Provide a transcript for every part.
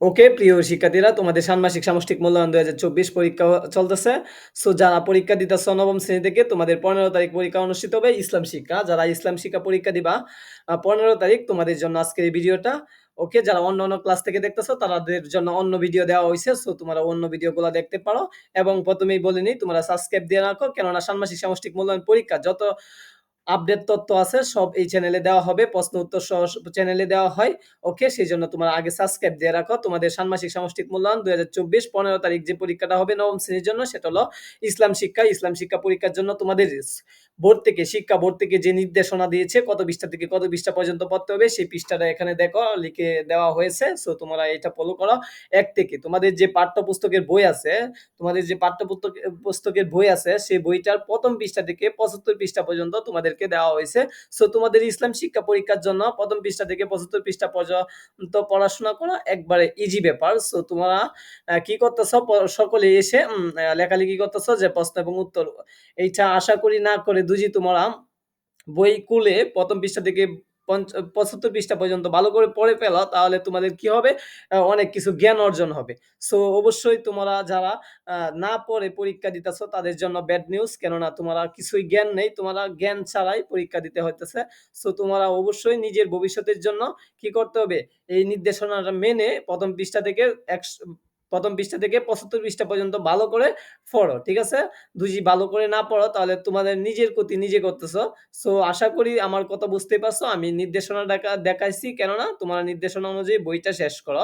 ওকে প্রিয় শিক্ষার্থীরা, তোমাদের ষান্মাসিক সামষ্টিক মূল্যায়ন দুই হাজার চব্বিশ পরীক্ষা চলতেছে। সো যারা পরীক্ষা দিতেছ নবম শ্রেণি থেকে, তোমাদের পনেরো তারিখ পরীক্ষা অনুষ্ঠিত হবে ইসলাম শিক্ষা। যারা ইসলাম শিক্ষা পরীক্ষা দিবা পনেরো তারিখ তোমাদের জন্য আজকের এই ভিডিওটা। ওকে যারা অন্য অন্য ক্লাস থেকে দেখতেছো, তাদের জন্য অন্য ভিডিও দেওয়া হয়েছে সো তোমরা অন্য ভিডিওগুলো দেখতে পারো। এবং প্রথমেই বলে নিই, তোমরা সাবস্ক্রাইব দিয়ে রাখো। কেননা ষান্মাসিক সামষ্টিক মূল্যায়ন পরীক্ষা, যত আপডেট তথ্য আছে, সব এই চ্যানেলে দেওয়া হবে, প্রশ্ন উত্তর সহ চ্যানেলে দেওয়া হয় ওকে সেই জন্য তোমরা আগে সাবস্ক্রাইব দিয়ে রাখো। তোমাদের ষান্মাসিক সামষ্টিক মূল্যায়ন দুই হাজার চব্বিশ, পনেরো তারিখ যে পরীক্ষাটা হবে নবম শ্রেণির জন্য, সেটা হলো ইসলাম শিক্ষা। ইসলাম শিক্ষা পরীক্ষার জন্য তোমাদের বোর্ড থেকে, শিক্ষা বোর্ড থেকে যে নির্দেশনা দিয়েছে, কত পৃষ্ঠা থেকে কত পৃষ্ঠা পর্যন্ত পড়তে হবে, সেই পৃষ্ঠাটা এখানে দেখো, লিখে দেওয়া হয়েছে। সো তোমরা এটা ফলো করো। এক থেকে, তোমাদের যে পাঠ্য পুস্তকের বই আছে, তোমাদের যে পাঠ্য পুস্তকের বই আছে, সেই বইটার প্রথম পৃষ্ঠা থেকে পঁচাত্তর পৃষ্ঠা পর্যন্ত তোমাদেরকে দেওয়া হয়েছে। সো তোমাদের ইসলাম শিক্ষা পরীক্ষার জন্য প্রথম পৃষ্ঠা থেকে পঁচাত্তর পৃষ্ঠা পর্যন্ত পড়াশোনা করা একবারে ইজি ব্যাপার। সো তোমরা কি করতেছ? সকলে এসে লেখালেখি করতেছ যে প্রশ্ন এবং উত্তর। এইটা আশা করি না করে দুজি তোমরা বই কুলে প্রথম পৃষ্ঠা থেকে পঁচাত্তর পৃষ্ঠা পর্যন্ত ভালো করে পড়ে ফেলো, তাহলে তোমাদের কি হবে? অনেক কিছু জ্ঞান অর্জন হবে। সো অবশ্যই তোমরা যারা না পড়ে পরীক্ষা দিতেছো, তাদের জন্য ব্যাড নিউজ কেননা তোমরা কিছুই জ্ঞান নেই, তোমরা জ্ঞান ছাড়াই পরীক্ষা দিতে হইতেছে। সো তোমরা অবশ্যই নিজের ভবিষ্যতের জন্য কি করতে হবে? এই নির্দেশনাটা মেনে প্রথম পৃষ্ঠা থেকে একশো প্রথম পৃষ্ঠা থেকে পঁচাত্তর পৃষ্ঠা পর্যন্ত ভালো করে পড়ো, ঠিক আছে? দুজি ভালো করে না পড়ো, তাহলে তোমাদের নিজের ক্ষতি নিজে করতেছো। সো আশা করি আমার কথা বুঝতে পারছ, আমি নির্দেশনা দেখা, দেখাইছি, কেননা তোমরা নির্দেশনা অনুযায়ী বইটা শেষ করো।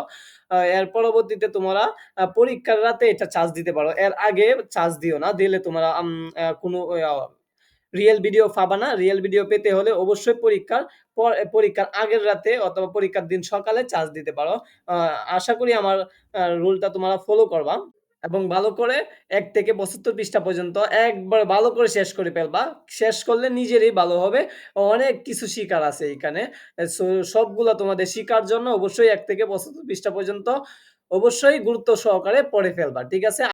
এর পরবর্তীতে তোমরা পরীক্ষার রাতে এটা চার্জ দিতে পারো। এর আগে চার্জ দিও না, দিলে তোমরা কোনো রিয়েল ভিডিও পাবা না রিয়েল ভিডিও পেতে হলে অবশ্যই পরীক্ষার পরীক্ষার আগের রাতে অথবা পরীক্ষার দিন সকালে চার্জ দিতে পারো। আশা করি আমার রুলটা তোমরা ফলো করবা এবং ভালো করে এক থেকে পঁচাত্তর পৃষ্ঠা পর্যন্ত একবার ভালো করে শেষ করে ফেলবা। শেষ করলে নিজেরই ভালো হবে। অনেক কিছু শিকার আছে এখানে। সবগুলো তোমাদের শিকার জন্য অবশ্যই এক থেকে পঁচাত্তর পৃষ্ঠা পর্যন্ত অবশ্যই গুরুত্ব সহকারে পড়ে ফেলবা, ঠিক আছে?